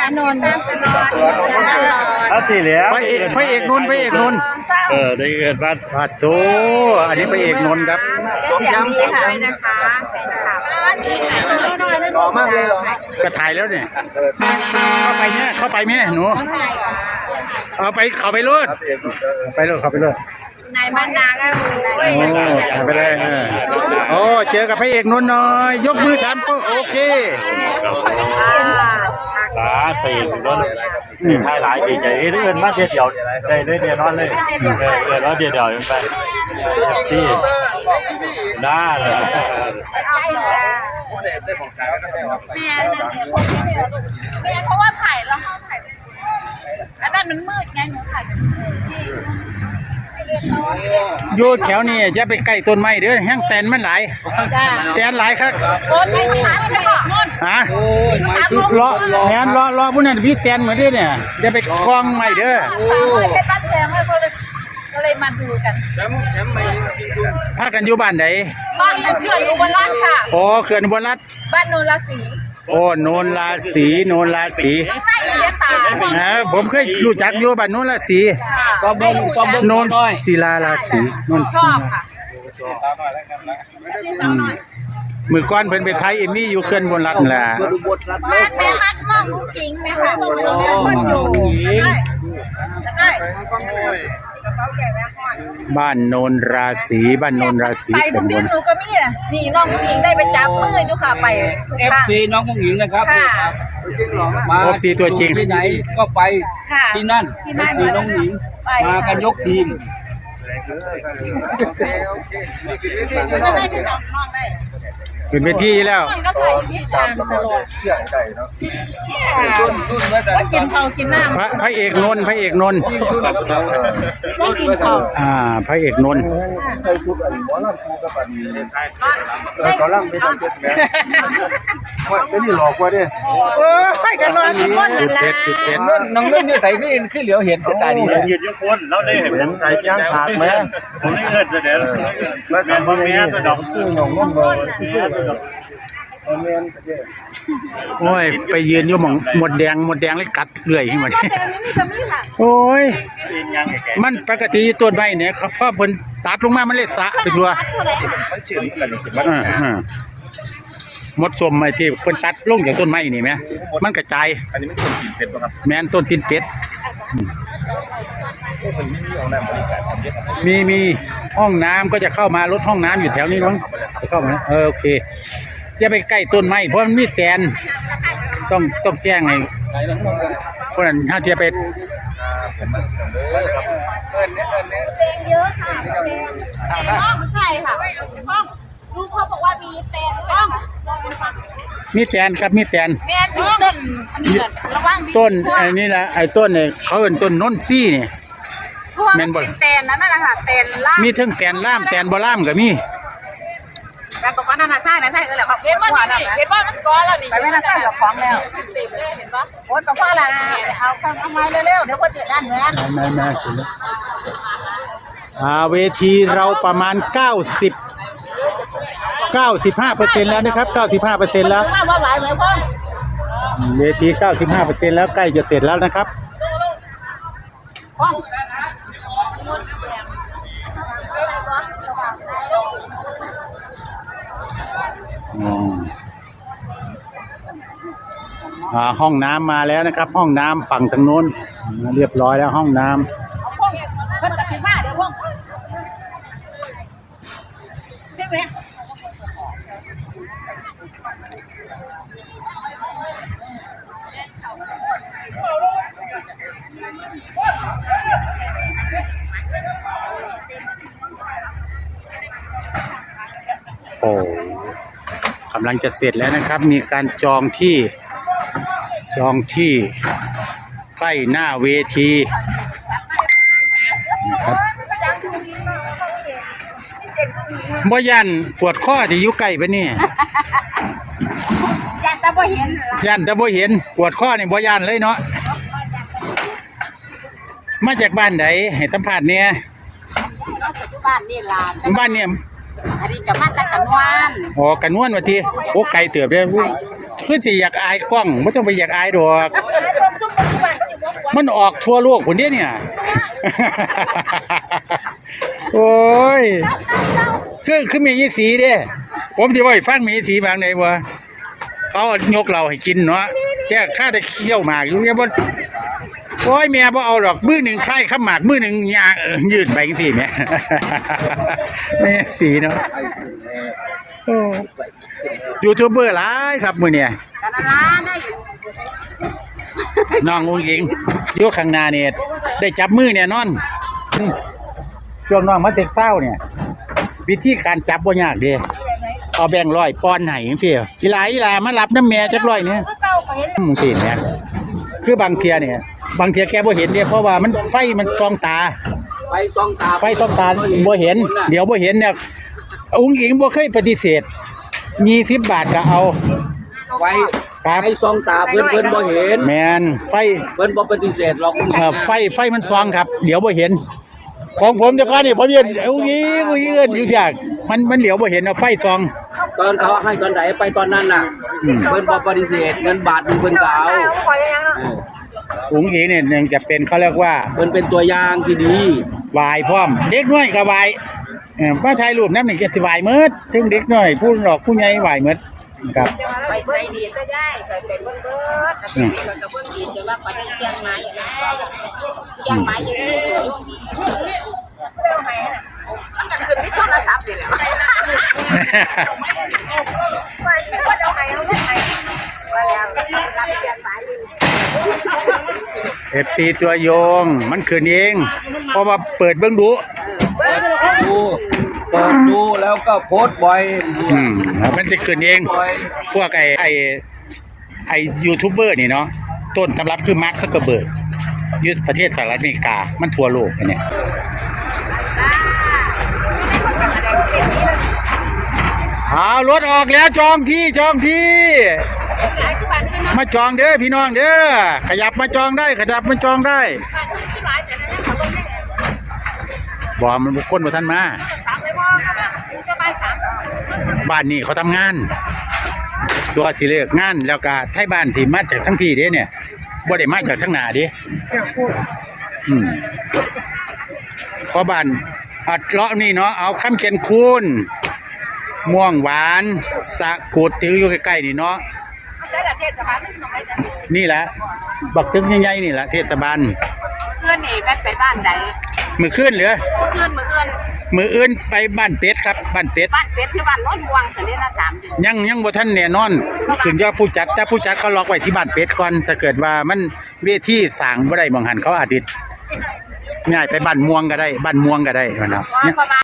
อานนท์ถ้าสี่เหลี่ยมพระเอกพระเอกนนท์พระเอกนนท์เออได้เกิดบ้านปัดโถอันนี้พระเอกนนท์ครับเสียงดีค่ะนะคะแฟนคลับต่อมากเลยเหรอก็ถ่ายแล้วเนี่ยเข้าไปเนี่ยเข้าไปแม่หนูเอาไปเข้าไปรถไปรถเข้าไปรถนายบ้านนาก็โอ้ยโอ้เข้าไปเลยเออโอ้เจอกับพระเอกนนท์หน่อย ยกมือถามก็โอเค หลาสี่ต้นให้หลายดีใจเอื่อนมาเดียวเดียวได้เลยเดียวนอนเลยเออเออแล้วเดียวเดียวไปที่น่าเลยเมียเมียเพราะว่าถ่ายแล้วเขาถ่ายอันนั้นมันมืดไงหนูถ่ายอยู่แถวนี้จะไปใกล้ต้นไม้เด้อแห้งแตนมันหลายแตนหลายครับโอนไม่ทันค่ะ นุ่นฮะรอแหนรอรอผู้นั้นพี่แตนเหมือนเด้อเนี่ยจะไปกองไม้เด้อสามร้อยเป็นบ้านแพงเลยก็เลยมาดูกันแชมป์แชมป์ไม่จริงดูพากันอยู่บ้านไหนบ้านเชื่ออยู่บนร้านค่ะ โอ้เขื่อนอุบลรัฐบ้านโนนราศีโอ้โนนราศีโนนราศีข้างหน้าอีเดียตาฮะผมเคยรู้จักอยู่บ้านโนนราศีซ้อมบอลซ้อมบอลโนนศิลาราศีโนนชอบค่ะ มือก้อนเพิ่นไปไทยเอ็มมี่อยู่เขื่อนอุบลรัฐนั่นล่ะดูบทรัดเลบ้ายนแม่ฮักน้องลูกจิงไหมคะหญิงบ้านโนนราศีบ้านโนนราศีไปเขื่ทุอนกอุบที่ลหนูก็มีอะนี่น้องลูกจิงได้ไปจับมืออยู่ค่ะไปเอฟซีน้องผู้หญิงนะครับค่ะมาโอฟซีตัวจริงที่ไหนก็ไปค่ะที่นั่นที่นั่นมีน้องหญิงไปมากันยกทีม ขึ้นไปที่แล้ว มันก็ถ่ายที่ตามตลอดรุ่นรุ่นไว้แต่ก็กินข้าวกินน้พระพระเอกนนท์พระเอกนนท์ำต้องกินข้าวอ่า พระเอกนนท์ตอนล่างไม่ต้องเก็บแม่ว่าจะนี่หลอกว่าดิไปกันนอนทุกคนสุดเด็ดสุดเด็ดน้องเล่นนี่ใส่ขึ้นขึ้นเหลียวเห็นตาดีเลยยืนยกคนแล้วได้เห็นผมใส่ย่างขาดไหมผมได้เงินเดี๋ยวแม่พ่อแม่ตัวดอก ชื่อหนองน้องบอยเมียนเจ๊โอ้ย ไปยืนอยู่หมองหมดแดงหมดแดงเลยกัดเลื่อยขึ้นมาแต่อันนี้มีแต่มีค่ะโอ้ยกินยังแก่มันปกติต้นไม้เนี่ยครับพอเพิ่นตัดลงมามันเลยสะไปทั่วเท่าไหร่มันชื่อกันนี่มันอ่าอ่าหมดสมไอ้ที่เพิ่นตัดลงจากต้นไม้นี่แหมมันกระจาย อันนี้มันคนกินเป็ดป่ะครับแม่นต้นตีนเป็ดมีมีห้องน้ำก็จะเข้ามารถห้องน้ำอยู่แถวนี้มั้งจะ เข้ามาเออโอเคอย่าไปใกล้ต้นไม้เพราะมันมีแตนต้องต้องแจ้งไงเพราะนั้นถ้าจะไปเพลงเยอะค่ะเพลงห้องใช่ค่ะห้องลูกเขาบอกว่ามีแฟนห้องมีแตนครับมีแตนแม่อยู่ต้นอันนี้ก่อนระวังดีต้นไอ้นี่ละไอ้ต้นเนี่ยเขาเอิ้นต้นนนซี่นี่เพราะว่าแม่มันนบ่เป็นแตนนั่นน่ะค่ะแตนล่างมีทั้งแตนล่ามแตนบ่ล่ามก็มี แต่ก็ว่านั่นน่ะใช่นะใช่เออแหละครับเห็นว่าว่านี่แล้วเห็นว่ามันก้อนแล้วนี่ไปไม่น่าใช่หรอกของแล้วติดเลยเห็นปะโอ้ยก็ว่าละเอาเข้าเอาไม้เร็วๆเดี๋ยวคนเจ็ดด้านเหมือนมามาสิอ่าเวทีเราประมาณ 90 95เปอร์เซ็นต์แล้วนะครับ 95เปอร์เซ็นต์แล้วว่าว่าไหวไหมพ่อเวที 95เปอร์เซ็นต์แล้วใกล้จะเสร็จแล้วนะครับอืมอ่า ห้องน้ำมาแล้วนะครับ ห้องน้ำฝั่งทางโน้น เรียบร้อยแล้วห้องน้ำพ่อเพิ่นกับสิบห้าเดี๋ยวพ่อเรียกไหมโอ้ กำลังจะเสร็จแล้วนะครับ มีการจองที่จองที่ใกล้หน้าเวทีนะครับบ่ยันปวดข้อที่อยู่ใกล้ปะนี่อยากจะพอเห็นเหรอยันแต่บ่เห็นปวดข้อนี่บ่ยันเลยเนาะมาจากบ้านไหนให้สัมภาษณ์เนี่ยบ้านนี่ล่ะบ้านเนี่ย อันนี้กับมาตะกันวานอ๋อกันนวลว่าทีโอ้ไกลเติบเด้อขี่คือสิอยากอายกล้องบ่ต้องไปอยากอายดอก มันออกทั่วโลกคนเดียเนี่ย โอ้ย คือคือมีสีเด้ผมสิว่าให้ฟังมีสีบางไหนวะเขาเอายกเราให้กินเนาะแค่ข้าได้เคี่ยวหมากอยู่เนี่ยบ่ โอ้ยแม่บ่เอาดอกมือหนึ่งคล้ายข้าหมากมือหนึ่งยายืดไปจังซี่แม่แม่สีเนาะยูทูบเบอร์หลายครับมือเนี่ยน้องอุ้งอิงยู่ข้างหน้าเนี่ยได้จับมือเนี่ยนอน ช่วงน้องมาเซ็กเศร้าเนี่ย วิธีการจับบ่ยากเด้เอาแบ่งร้อยป้อนให้จังซี่อีหลาอีหลามารับน้ำแม่จักร้อยเนี่ยเก่าไปเห็นอืมสิเนี่ยคือบางเทียเนี่ย บางเทียแกบ่เห็นเด้เพราะว่ามันไฟมันส่องตาไปซองตา ไฟส่องตาบ่เห็น เดี๋ยวบ่เห็นเนี่ยอุ้งอิงบ่เคยปฏิเสธ20บาทก็เอาไฟครับไปซองตาเพิ่นเพิ่นบ่เห็น แมนไฟเพิ่นบ่ปฏิเสธหรอกเอ่อไฟไฟมันซองครับ เดี๋ยวบ่เห็น ของผมแต่ก่อนนี่ผมเรียนอุ้งอิงอุ้งอิงเอิ้นอยู่ที่มันมันเหลียวบ่เห็นเอาไฟซอง ตอนเขาให้ตอนไหนไปตอนนั้นน่ะ เพิ่นบ่ปฏิเสธเงินบาทหนึงเพิ่นก็เอาปล่อยยังเออ อุ้งอิงเนี่ยหนึ่งจะเป็นเขาเรียกว่าเพิ่นเป็นตัวอย่างที่ดีวายพร้อม เด็กน้อยก็วายเออมาถ่ายรูปนำนี่ก็สิวายหมดถึงเด็กน้อยผู้หลอกผู้ใหญ่วายหมดครับ ไปใส่ดีก็ได้ใส่เป็นเบิ้ลเบิ้ลแต่เป็นที่เราจะเบิ้ลดีจะว่าไปได้เชียงใหม่เชียงใหม่ยังดีอยู่เร็วไหมน่ะมันก็ขึ้นที่โทรศัพท์นี่แหละ เอฟซีตัวโยง มันคืนเองเพราะว่าเปิดเบิ่งดูดูเปิดดูแล้วก็โพสต์บ่อยอืมแล้วมันจะคืนเองบ่อยพวกไอ้ไอ้ไอ้ยูทูบเบอร์นี่เนาะต้นตำรับคือมาร์คซักเกอร์เบิร์กยุประเทศสหรัฐอเมริกา มันทั่วโลกอันเนี่ยเอารถออกแล้วจองที่จองที่ มาจองเด้อพี่น้องเด้อขยับมาจองได้ ขยับมาจองได้บอกมันบุคคลบ่ท่านมาสามเลยบ่ครับจะไปสามบ้านนี้เขาทำงาน ตัวสิเลิกงานแล้วก็ไทยบ้านที่มาจากทั้งพี่เด้เนี่ยบ่ได้มาจากทั้งหน้าเด้อืมเพราะบ้านอัดเลาะนี่เนาะเอาคำเขียนคูณม่วงหวานสะกุดที่อยู่ใกล้ๆนี่เนาะใช่ละ เทศบาลไม่ต้องไปแต่นี่แหละบักตึกใหญ่ๆนี่แหละเทศบาลเพื่อนนี่แม่ไปบ้านใดมือขึ้นเหรือเมื่อคืนเมื่อคืนมืออื่นไปบ้านเป็ดครับบ้านเป็ดบ้านเป็ดที่บ้านโน้นวงสันนิษฐานถามอยู่ยังยังบ่ทันแน่นอนขึ้นยอดผู้จัดแต่ผู้จัดเขาล็อกไว้ที่บ้านเป็ดก่อนถ้าเกิดว่ามันเวทีสร้างบ่ได้บางหันเขาอาทิตย์ง่ายไปบ้านม่วงก็ได้บ้านม่วงก็ได้ว่าเนาะประมาณ